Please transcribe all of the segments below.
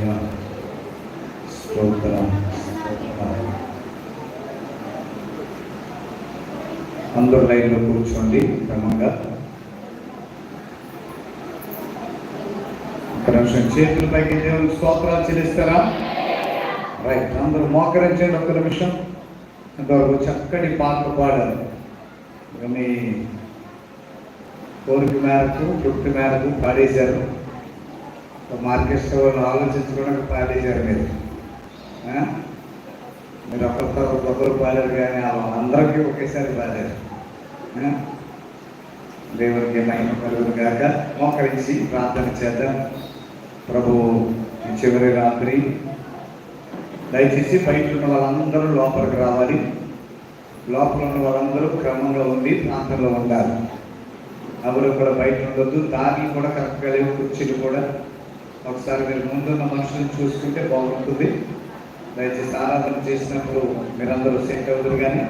హల్లెలూయా. స్తోత్రం. అందరూ లైన్లో కూర్చోండి క్రమంగా. ఒక నిమిషం చేతుల పైకి దేవుని స్తోత్రాలు చెల్లిస్తారా? రైట్ అందరూ మోకరించండి ఒక నిమిషం. ఇంతవరకు చక్కటి పాటలు పాడారు. మీ కోరిక మేరకు తృప్తి మేరకు పాడేశారు. మార్కెట్ వాళ్ళు ఆలోచించుకోవడానికి పాడేశారు మీరు మీరు ఒకరితో ఒకరు పాడారు కానీ అందరికీ ఒకేసారి పాడారు. దేవునికి మహిమ కలుగును గాక. మోకరించి ప్రార్థన చేద్దాం. ప్రభు చివరి రాత్రి దయచేసి బయట ఉన్న వాళ్ళందరూ లోపలికి రావాలి. లోపల ఉన్న వాళ్ళందరూ క్రమంలో ఉండి ప్రాంతంలో ఉండాలి. ఎవరు కూడా బయట ఉండొద్దు. దారి కూడా కరెక్ట్గా లేవు. కుర్చీలు కూడా ఒకసారి మీరు ముందున్న మనుషులను చూసుకుంటే బాగుంటుంది. దయచేసి ఆరాధన చేసినప్పుడు మీరందరూ సెట్ అవుతారు కానీ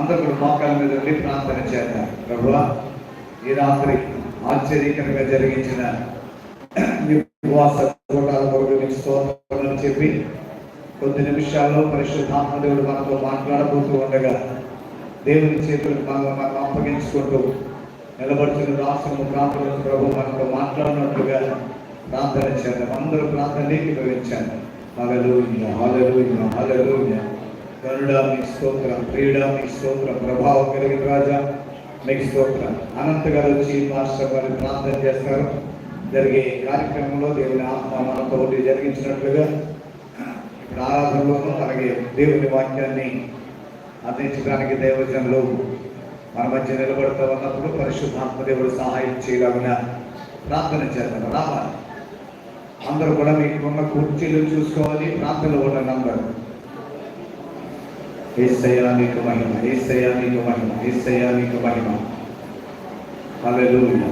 అందరూ కూడా మోకాల మీద ఉండి ప్రార్థన చేద్దాం. ప్రభువా ఈ రాత్రి ఆశ్చర్యకరంగా జరిగించిన స్తోత్రం చెప్పి కొద్ది నిమిషాల్లో పరిశుద్ధాత్మ దేవుడు మనతో మాట్లాడబోతూ ఉండగా దేవుని చేతులకు మనం మనం అప్పగించుకుంటూ నిలబడుతున్న రాష్ట్రము ప్రాంతంలో ప్రభు మనతో మాట్లాడినట్లుగా ప్రార్థన చేద్దాం అందరూ ప్రార్థన ఏకీభవించాను హల్లెలూయా హల్లెలూయా హల్లెలూయా. కరుడా మీ స్తోత్రం ప్రియుడా మీ స్తోత్రం ప్రభావం కలిగిన రాజా మీకు స్తోత్రం. అనంత గారు వచ్చి మాస్టర్ గారు ప్రార్థన చేస్తారు. జరిగే కార్యక్రమంలో దేవుని ఆత్మ మనతో జరిగించినట్లుగా ఇప్పుడు ఆరాధనలోనూ అలాగే దేవుని వాక్యాన్ని అందించడానికి దేవజనులు మన మధ్య నిలబడుతూ ఉన్నప్పుడు పరిశుద్ధాత్మ దేవుడు సహాయం చేయలాగిన ప్రార్థన చేద్దాం. రావాలి అందరూ కూడా మీకు ఉన్న కుర్చీలు చూసుకోవాలి ప్రార్థనలో ఉండండి అందరూ. ఏసయ్యా నీకు మహిమ ఏసయ్యా నీకు మహిమ ఏసయ్యా నీకు మహిమ. హల్లెలూయా.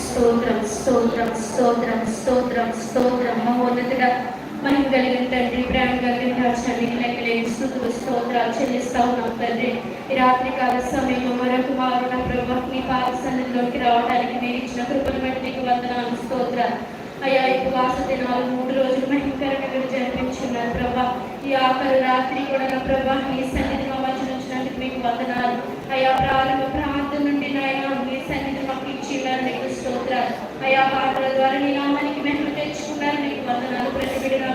స్తోత్రం స్తోత్రం స్తోత్రం స్తోత్రం స్తోత్రం. మహోన్నతుడ మనకు కలిగిన తండ్రి ప్రేమ కలిగిన రాష్ట్రానికి లెక్కలేని స్థుతులు స్తోత్రాలు చెల్లిస్తా ఉన్నాం తండ్రి. ఈ రాత్రి కాల సమయంలో మరొక వారు నా ప్రభా మీ పాద సన్నిధిలోకి రావడానికి మీరు ఇచ్చిన కృపను బట్టి మీకు వందనాలు స్తోత్రాలు. అయ్యా ఈ ఉపవాస దినాలు మూడు రోజులు మహిమకరంగా మీరు జరిపించున్నారు ప్రభా. ఈ ఆఖరి రాత్రి కూడా నా ప్రభా మీ సన్నిధి మా మధ్య ఉంచినందుకు మీకు వందనాలు. అయ్యా ప్రారంభ ప్రాంతం నుండి నాయన మీ సన్నిధి మాకు ఇచ్చిన నీకు స్తోత్రాలు. అయ్యా పాటల ద్వారా నీ నామానికి మహిమ నీకు వందనాలు ప్రతి బిడ్డను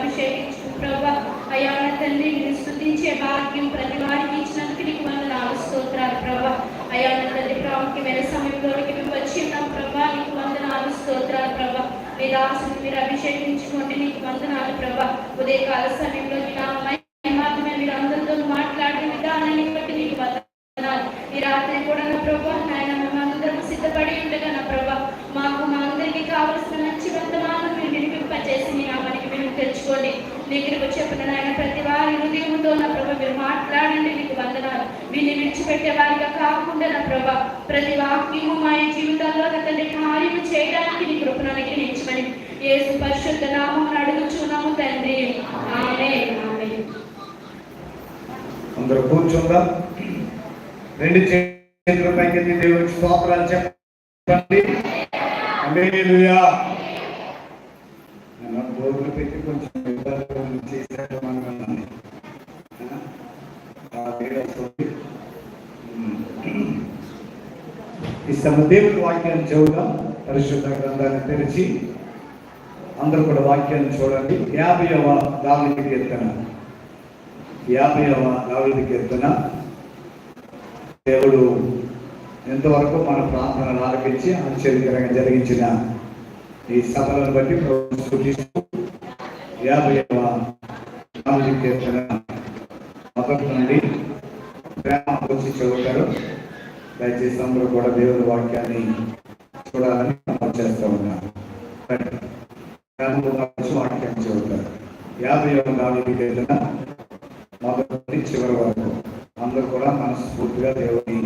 ప్రభా అయ్యా నేను స్థుతించే భాగ్యం ప్రతి వారికి ఇచ్చినందుకు నీకు వందనాలు స్తోత్రాలు ప్రభా. అయ్యా తల్లి ప్రాముఖ్యమైన సమయంలోనికి మేము వచ్చి ఉన్నాం ప్రభా. నీకు వందనాలు స్తోత్రాలు ప్రభా. మీ దాసుని మీరు అభిషేకించుకోండి నీకు వందనాలు ప్రభా. ఉదయకాల సమయంలో మీ నామై మీరు అందరితో మాట్లాడిన విధానాన్ని బట్టి నీకు వందనాలు ఈ రాత్రి కూడా నా ప్రభా నాయన మేమందరం సిద్ధపడి ఉండగా నా ప్రభా మాకు మా అందరికీ కావలసిన మంచి వందనాలను మీరు నిరూపింపచేసి మీ నామానికి మేము తెచ్చుకోండి నీ కృప చెప్పిన నాయన ప్రతి వారి నా ప్రభా మీరు మాట్లాడండి మీకు వందనాలు. వీరిని విడిచిపెట్టే వారిగా కాకుండా నా ప్రభా ప్రతి వాక్యము మా జీవితాల్లో నా తండ్రి కార్యము చేయడానికి నీ కృపను అనుగ్రహించమని ఏ పరిశుద్ధ నామం అడుగుచున్నాము తండ్రి. ఆమె అందరూ కూర్చుందా? రెండు చేతుల పైకి దేవుడి స్తోత్రాలు చెప్పండి. హల్లెలూయా. నన్ను బోర్లు పెట్టి కొంచెం ఇబ్బంది చేశారు మనం ఈ దేవుడి వాక్యాన్ని చదువుదాం. పరిశుద్ధ గ్రంథాన్ని తెరిచి అందరూ కూడా వాక్యాన్ని చూడండి. యాభైవ దావిది కీర్తన. యాభైవ దావిది కీర్తన. దేవుడు ఎంతవరకు మన ప్రార్థనలు ఆలకించి ఆశ్చర్యకరంగా జరిగించిన ఈ సభలను బట్టి సూచిస్తూ యాభైవ దావిది కీర్తన మొదటి నుండి ప్రేమ వచ్చి చదువుతారు. దయచేసి అందరూ కూడా దేవుని వాక్యాన్ని చూడాలని మనం చేస్తూ ఉన్నాను వాక్యం వచ్చి వాక్యాన్ని చదువుతారు యాభై దావిది మొదటి చివరి వరకు అందరూ కూడా మనస్ఫూర్తిగా దేవుని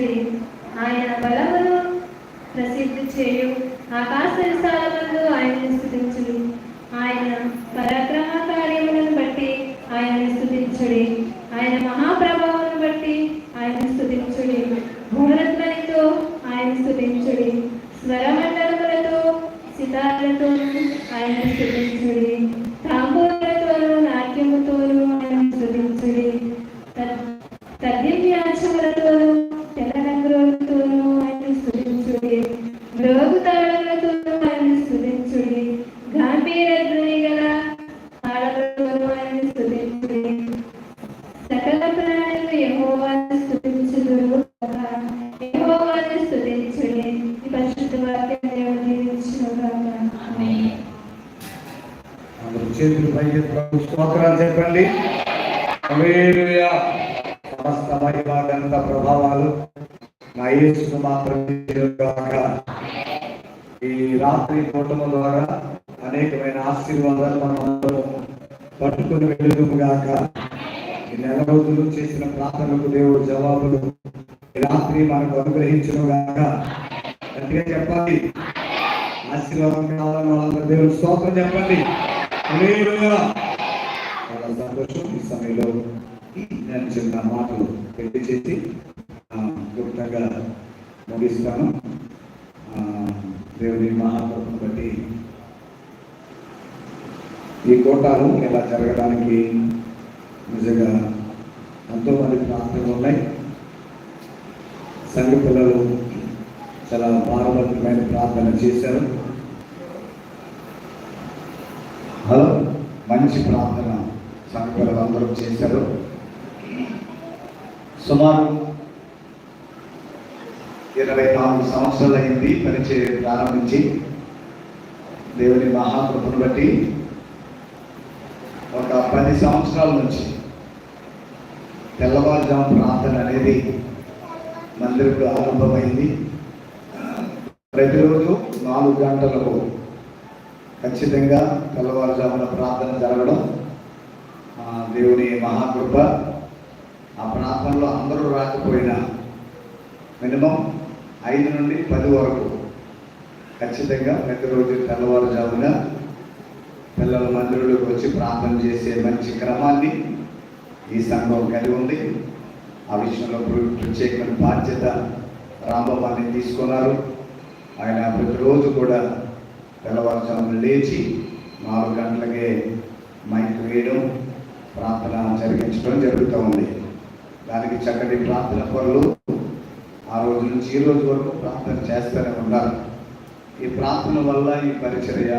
three, చేతులు పైకి స్తోత్రాలు చెప్పండి. సమస్త మహిమ ప్రభావాలు నా యేసుకు మాత్రమే ఈ రాత్రి కూటమి ద్వారా అనేకమైన ఆశీర్వాదాలు మనం పట్టుకుని వెళ్ళుదుము గాక ఈ నెల రోజులు చేసిన ప్రార్థనకు దేవుడు జవాబులు. ఈ రాత్రి మనకు అనుగ్రహించును గాక గట్టిగా చెప్పాలి. ఆశీర్వాదం కావాలని వాళ్ళందరూ దేవుడు స్తోత్రం చెప్పండి. చాలా సంతోషం ఈ సమయంలో నేను చిన్న మాటలు తెలియచేసి ఆ, క్లుప్తంగా ముగిస్తాను. దేవుని మహాత్వం బట్టి ఈ కోటాలు ఇలా జరగడానికి నిజంగా ఎంతో మంది ప్రార్థనలు ఉన్నాయి. సంఘ పిల్లలు చాలా భారవంతమైన ప్రార్థన చేశారు. మంచి ప్రార్థన సంఘ అందరూ చేశారు. సుమారు ఇరవై నాలుగు సంవత్సరాలు అయింది పరిచయం ప్రారంభించి. దేవుని మహాకృపను బట్టి ఒక పది సంవత్సరాల నుంచి తెల్లవారుజాము ప్రార్థన అనేది మందిరంలో ఆరంభమైంది. ప్రతిరోజు నాలుగు గంటలకు ఖచ్చితంగా తెల్లవారుజామున ప్రార్థన జరగడం దేవుని మహాకృప ఆ ప్రాంతంలో అందరూ రాకపోయినా మినిమం ఐదు నుండి పది వరకు ఖచ్చితంగా ప్రతిరోజు తెల్లవారుజామున పిల్లల మందిరంలోకి వచ్చి ప్రార్థన చేసే మంచి క్రమాన్ని ఈ సంఘం కలిగి ఉంది. ఆ విషయంలో ప్రత్యేకమైన బాధ్యత రాంబాబాన్ని తీసుకున్నారు. ఆయన ప్రతిరోజు కూడా తెల్లవారుజామున లేచి నాలుగు గంటలకే మైక్ వేయడం ప్రార్థన జరిగించడం జరుగుతూ ఉంది. దానికి చక్కటి ప్రార్థన పనులు ఆ రోజు నుంచి ఈ రోజు వరకు ప్రార్థన చేస్తూనే ఉన్నారు. ఈ ప్రార్థన వల్ల ఈ పరిచర్య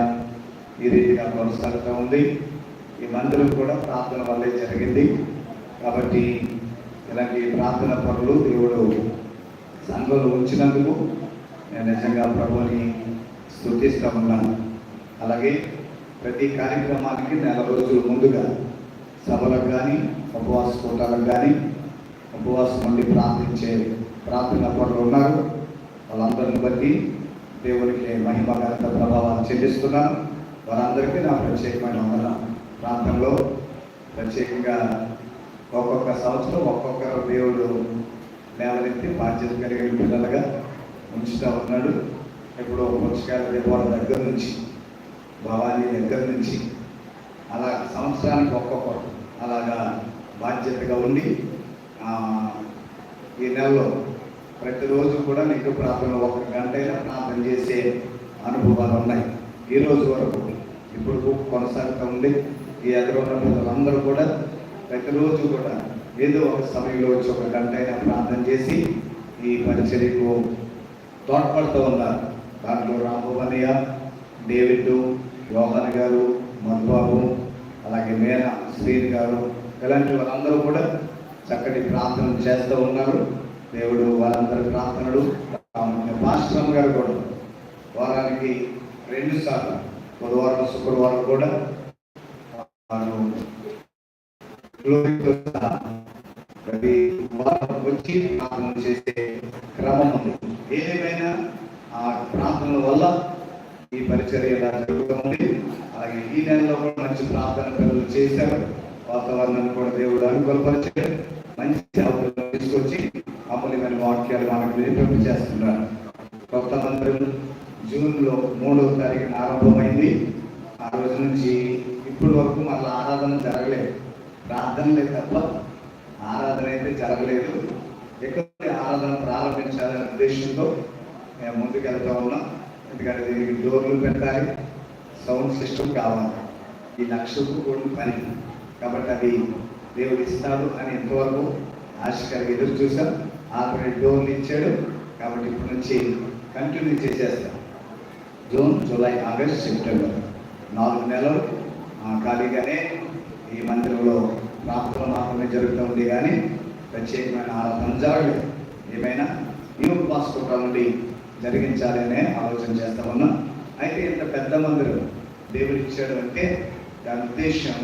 ఈ రీతిగా కొనసాగుతూ ఉంది. ఈ మందిరం కూడా ప్రార్థన వల్లే జరిగింది. కాబట్టి ఇలాంటి ప్రార్థన పనులు దేవుడు సంఘంలో ఉంచినందుకు నేను నిజంగా ప్రభుని స్థుతిస్తూ ఉన్నాను అలాగే ప్రతి కార్యక్రమానికి నెల రోజుల ముందుగా సభలకు కానీ ఉపవాస కూటాలకు కానీ ఉపవాసం నుండి ప్రార్థించే ప్రార్థన పనులు ఉన్నారు. వాళ్ళందరిని బట్టి దేవునికి మహిమ ఘనత ప్రభావాన్ని చెల్లిస్తున్నాను. వారందరికీ నా ప్రత్యేకమైన వందన. ప్రాంతంలో ప్రత్యేకంగా ఒక్కొక్క సంవత్సరం ఒక్కొక్కరు దేవుడు లేవనెత్తి బాధ్యత కలిగిన పిల్లలుగా ఉంచుతూ ఉన్నాడు. ఇప్పుడు పుస్తకాల దీపాల దగ్గర నుంచి భావాన్ని దగ్గర నుంచి అలా సంవత్సరానికి ఒక్కొక్కరు అలాగా బాధ్యతగా ఉండి ఈ నెలలో ప్రతిరోజు కూడా నీకు ప్రార్థన ఒక గంట ప్రార్థన చేసే అనుభవాలు ఉన్నాయి. ఈ రోజు వరకు ఇప్పుడు కొనసాగుతూ ఉంది ఈ ఎదురున్న పిల్లలందరూ కూడా ప్రతిరోజు కూడా ఏదో ఒక సమయంలో వచ్చి ఒక గంట అయినా ప్రార్థన చేసి ఈ పరిచర్యకు తోడ్పడుతూ ఉన్నారు. దాంట్లో రామభవనయ్య డేవిడ్ యోహన్ గారు మధుబాబు అలాగే మేన శ్రీని గారు ఇలాంటి వాళ్ళందరూ కూడా చక్కటి ప్రార్థన చేస్తూ ఉన్నారు. దేవుడు వాళ్ళందరి ప్రార్థనలు పాశ్రమ గారు కూడా వారానికి రెండు సార్లు బుధవారం శుక్రవారం కూడా వారు ప్రతి వారం వచ్చి ప్రార్థన చేసే క్రమం ఉంది. ఏదేమైనా ఆ ప్రార్థనల వల్ల ఈ పరిచర్య ఇలా జరుగుతూ ఉంది. అలాగే ఈ నెలలో కూడా మంచి ప్రార్థన పిల్లలు చేశారు. వాతావరణాన్ని కూడా దేవుడు అనుకూలపరిచారు మంచి అవసరం తీసుకొచ్చి అమూల్యమైన వాక్యాలు మనకు వినిపింప చేస్తున్నారు. కొత్త మందిరం జూన్లో మూడవ తారీఖున ఆరంభమైంది. ఆ రోజు నుంచి ఇప్పటి వరకు మళ్ళీ ఆరాధన జరగలేదు. ప్రార్థన తప్ప ఆరాధన అయితే జరగలేదు. ఎక్కడ ఆరాధన ప్రారంభించాలనే ఉద్దేశంతో మేము ముందుకు వెళ్తా ఉన్నాం ఎందుకంటే దీనికి డోర్లు పెట్టాలి సౌండ్ సిస్టమ్ కావాలి. ఈ లక్షకు కూడా పని. కాబట్టి అది దేవుడు ఇస్తాడు అని ఎంతవరకు ఆశ కలిగి ఎదురు చూసాం ఆల్రెడీ డోర్లు ఇచ్చాడు. కాబట్టి ఇప్పటి నుంచి కంటిన్యూ చేసేస్తాం. June July August September. నాలుగు నెలలు ఖాళీగానే ఈ మందిరంలో ప్రార్థన మాత్రమే జరుగుతూ ఉంది కానీ ప్రత్యేకమైన ఆరాధన జరగలేదు. ఏమైనా న్యూ పాస్పోర్ట్ నుండి జరిగించాలనే ఆలోచన చేస్తా ఉన్నాం. అయితే ఇంత పెద్ద మందిరం దేవుడు ఇచ్చాడు అంటే దాని ఉద్దేశం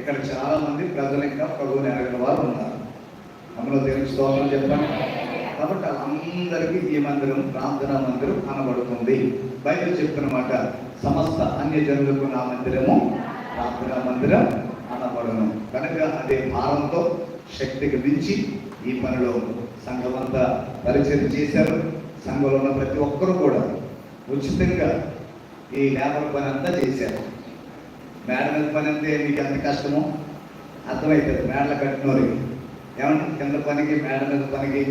ఇక్కడ చాలా మంది ప్రజలు ఇంకా ప్రభువుని ఎరగిన వారు ఉన్నారు. అందులో దేవుని స్తోత్రం చెప్పాను కాబట్టి అందరికీ ఈ మందిరం ప్రార్థనా మందిరం అనబడుతుంది. బైబిల్ చెప్తున్నమాట సమస్త అన్య జనులకు నా మందిరము ప్రార్థనా మందిరం అనబడును. కనుక అదే భారంతో శక్తికి మించి ఈ పనిలో సంఘమంతా పరిచయం చేశారు. సంఘంలో ఉన్న ప్రతి ఒక్కరూ కూడా ఉచితంగా ఈ లేబర్ పని అంతా చేశారు. మేడ మీద పని అంటే మీకు ఎంత కష్టమో అర్థమవుతుంది మేడలు కట్టినోరు. ఏమంటే కింద పనికి మేడ మీద పనికి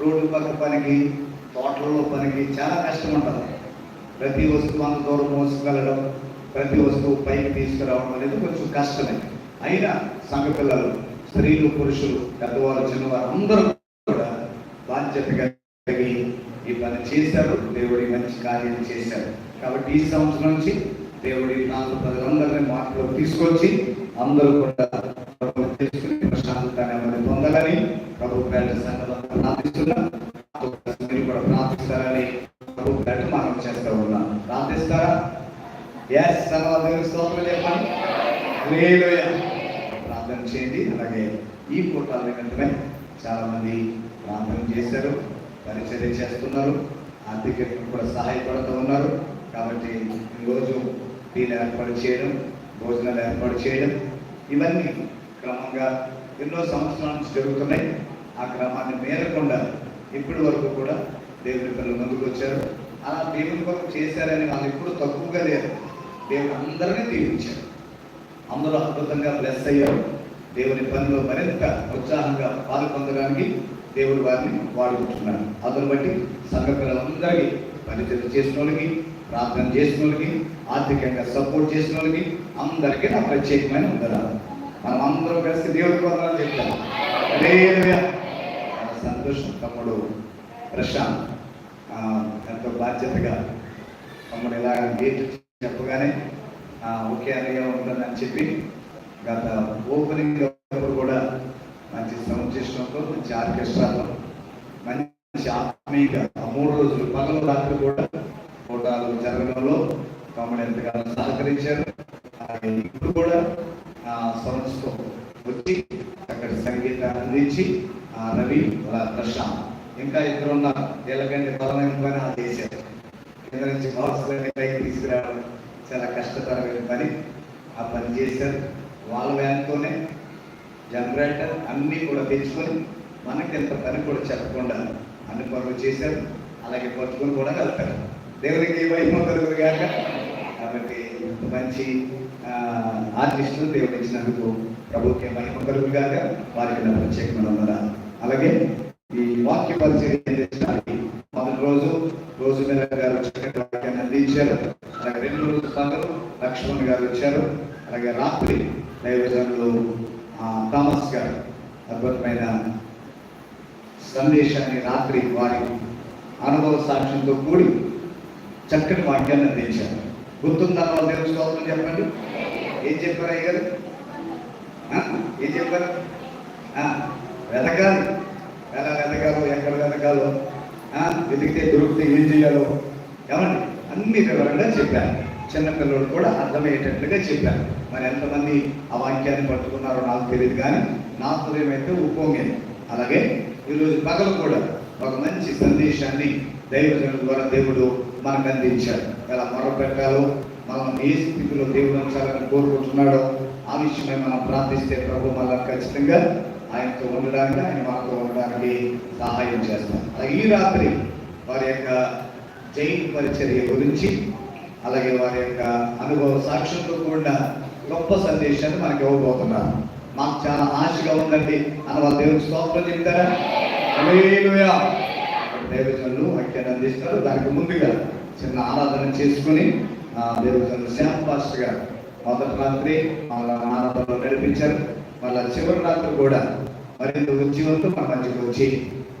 రోడ్డు పక్క పనికి తోటలలో పనికి చాలా కష్టం ఉంటుంది ప్రతి వస్తువు అంత దూరం మోసుకెళ్ళడం ప్రతి వస్తువు పైకి తీసుకురావడం అనేది కొంచెం కష్టమే. అయినా సంఘ పిల్లలు స్త్రీలు పురుషులు పెద్దవారు చిన్నవారు అందరూ కూడా బాధ్యత కలిగి ఈ పని చేశారు దేవుడి మంచి కార్యం చేశారు. కాబట్టి ఈ సంవత్సరం నుంచి దేవుడి నాలుగు ప్రజలందరినీ మాటలో తీసుకొచ్చి అందరూ కూడా ప్రభువుని తెలుసుకుని పొందాలని ప్రభు పేట సంఘంలో ప్రార్థిస్తున్నాం. మీరు కూడా ప్రార్థిస్తారని ప్రభు పేట మనం చేస్తూ ఉన్నాం. ప్రార్థిస్తారా? ఎస్ తర్వాత స్తోత్రం చెప్పండి. ప్రార్థన చేయండి. అలాగే ఈ కూటాల వెంటనే చాలా మంది ప్రార్థన చేశారు. పరిచర్య చేస్తున్నారు. ఆర్థిక కూడా సహాయపడుతూ ఉన్నారు. కాబట్టి ఈరోజు టీలు ఏర్పాటు చేయడం భోజనాలు ఏర్పాటు చేయడం ఇవన్నీ క్రమంగా ఎన్నో సంవత్సరాల నుంచి జరుగుతున్నాయి. ఆ క్రమాన్ని మేరకుండా ఇప్పటి వరకు కూడా దేవుని పిల్లలు ముందుకు వచ్చారు. అలా దేవుని కొరకు చేశారని వాళ్ళు ఎప్పుడు తక్కువగా లేరు. దేవుడు అందరినీ దీవించారు అందరూ అద్భుతంగా బ్లెస్ అయ్యారు. దేవుని పనిలో మరింత ఉత్సాహంగా పాల్పొందడానికి దేవుడు వారిని వాడుకుంటున్నాడు. అతను బట్టి సంఘ పిల్లలందరికీ పరిచయం చేసిన వాళ్ళకి ప్రార్థన చేసిన వాళ్ళకి ఆర్థికంగా సపోర్ట్ చేసిన వాళ్ళకి అందరికీ నా ప్రత్యేకమైన వందనాలు. మనం అందరం కలిసి దేవుడి వందనాలు చెప్తాం. సంతోషం తమ్ముడు ప్రశాంత్. ఆ, ఎంతో బాధ్యతగా తమ్ముడు ఇలా గేట్ చెప్పగానే ఓకే అన్నయ్య ఉంటుందని చెప్పి గత ఓపెనింగ్ సౌండ్ మంచి ఆర్కెస్ట్రాలో మంచి ఆత్మీయంగా మూడు రోజులు పగలు రాత్రి కూడా ఫోటాలు జరగడంలో తమ్ముడు ఎంతగానో సహకరించారు. ఇప్పుడు కూడా ఆ సంవత్సరం వచ్చి అక్కడ సంగీతాన్ని అందించి రవి ప్రశాంత్. ఇంకా ఇద్దరు ఉన్నారు వీళ్ళకంటే బలమైన పని అది చేశారు. కింద నుంచి బాక్స్లని తీసుకురావడం చాలా కష్టతరమైన పని. ఆ పని చేశారు. వాళ్ళ వ్యాన్తోనే జనరేటర్ అన్నీ కూడా తెచ్చుకొని మనకి ఎంత పని కూడా చెప్పకుండా అన్ని పనులు చేశారు. అలాగే పట్టుకొని కూడా వెళ్తారు దేవునికి మహిమ కలుగురు కాక కాబట్టి మంచి ఆ, ఆర్టిస్టులు దేవుడు ఇచ్చినందుకు ప్రభుత్వ మహిమ కలుగు కాక వారికి నా ప్రత్యేకమైన అలాగే ఈ వాక్య పరిచయం చేసడానికి మొదటి రోజు రోజు మీద గారు చక్కటి వాక్యాన్ని అందించారు అలాగే రెండు రోజుల సంఘం లక్ష్మణ్ గారు వచ్చారు అలాగే రాత్రి దైవజనులు ఆ, థామస్ గారు అద్భుతమైన సందేశాన్ని రాత్రి వారి అనుభవ సాక్ష్యంతో కూడి చక్కటి వాక్యాన్ని అందించారు. గుర్తుందా వాళ్ళ తెలుసుకోవాలని చెప్పండి? ఏం చెప్పారు అయ్యారు ఏం చెప్పారు? ఆ, వెతకాలి ఎలా వెతకాలో ఎక్కడ వెతకాలో ఆ, వెతికితే దొరికితే ఏం చేయాలో. ఏమండి? అన్ని వివరంగా చెప్పారు. చిన్నపిల్లలు కూడా అర్థమయ్యేటట్లుగా చెప్పారు. మరి ఎంతమంది ఆ వాక్యాన్ని పట్టుకున్నారో నాకు తెలియదు కానీ నా హృదయం అయితే ఉప్పొంగింది. అలాగే ఈరోజు పగలు కూడా ఒక మంచి సందేశాన్ని దైవజనం ద్వారా దేవుడు మనకు అందించాడు. ఎలా మొరపెట్టాలో మనం ఏ స్థితిలో దేవుడు ఉంచాలని కోరుకుంటున్నాడో ఆ విషయమై మనం ప్రార్థిస్తే ప్రభు మళ్ళీ ఖచ్చితంగా ఆయనతో ఉండడానికి ఆయన మనతో ఉండడానికి సహాయం చేస్తాం. ఈ రాత్రి వారి యొక్క జైన్ పరిచర్య గురించి అలాగే వారి యొక్క అనుభవ సాక్ష్యంతో కూడిన గొప్ప సందేశాన్ని మనకి ఇవ్వబోతున్నారు. మాకు చాలా ఆశగా ఉందండి. అని వాళ్ళ దేవుడు స్తోత్రం చెప్తారా? దైవజనులు వాక్యాన్ని అందిస్తారు. దానికి ముందుగా చిన్న ఆరాధన చేసుకుని దైవజనులు శ్యామ్ పాస్టర్ గారు మొదటి రాత్రి వాళ్ళ ఆరాధనలో నడిపించారు. మళ్ళా చివరి రాత్రి కూడా మరింత ఉద్యోగంతో మన మధ్యకు వచ్చి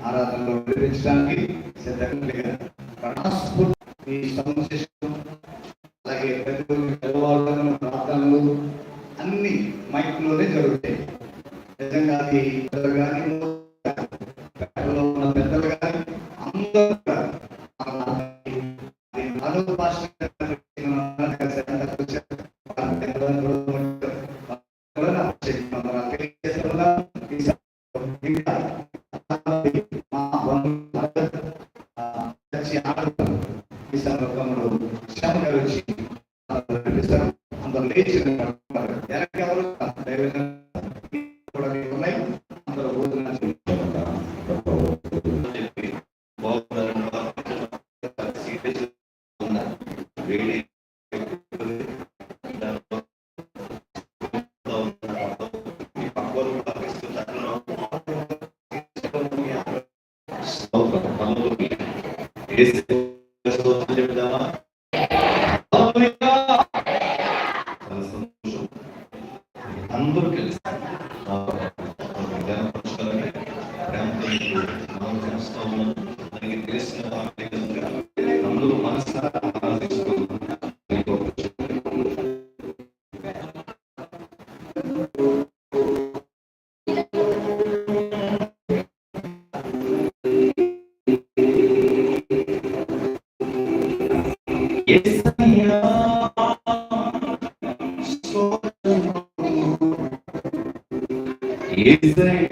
ఆరాధనలో నడిపించడానికి సిద్ధంగా అలాగే పెద్దలు పిల్లవాళ్ళను ప్రార్థనలు అన్ని మైక్లోనే జరుగుతాయి. నిజంగా అది పెద్దలు కానీ శ్యామ గారు వచ్చి అందరూ ഇത്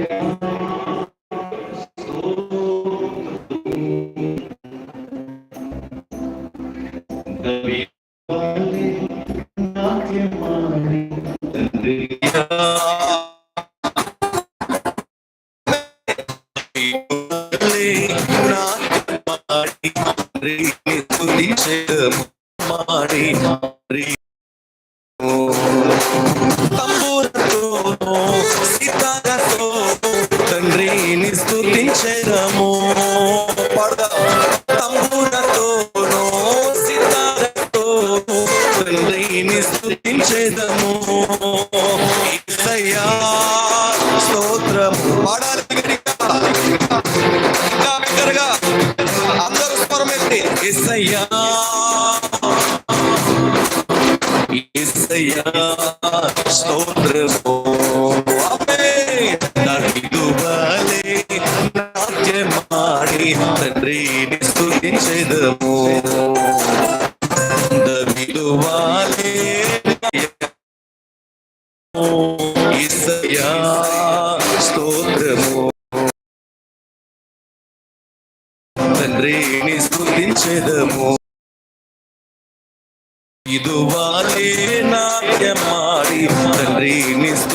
the moon.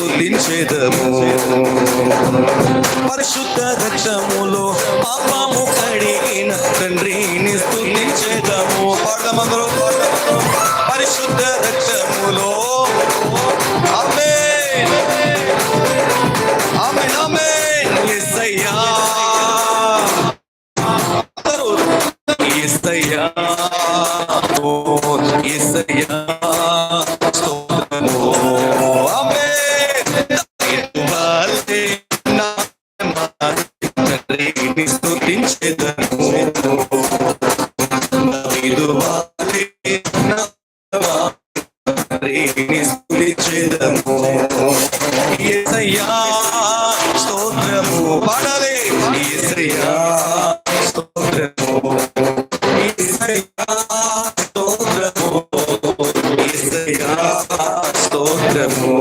స్తుతించెదము పరిశుద్ధ రక్తములో పాపము కడిగిన తండ్రిని స్తుతించెదము పాడమందరూ పరిశుద్ధ రక్తములో. ఆమె ఆమె ఆమె ఎస్సయ్యా స్తోత్రము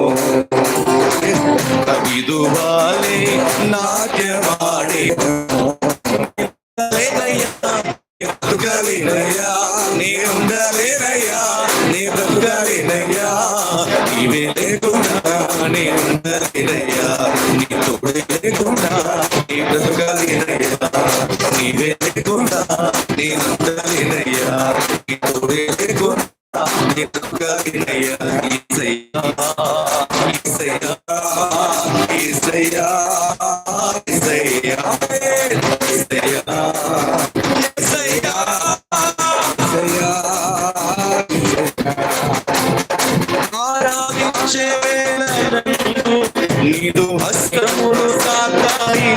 ఇదువాలే నాట్యవాడే ఆరాధించే నీదు హస్తములు సాతాయి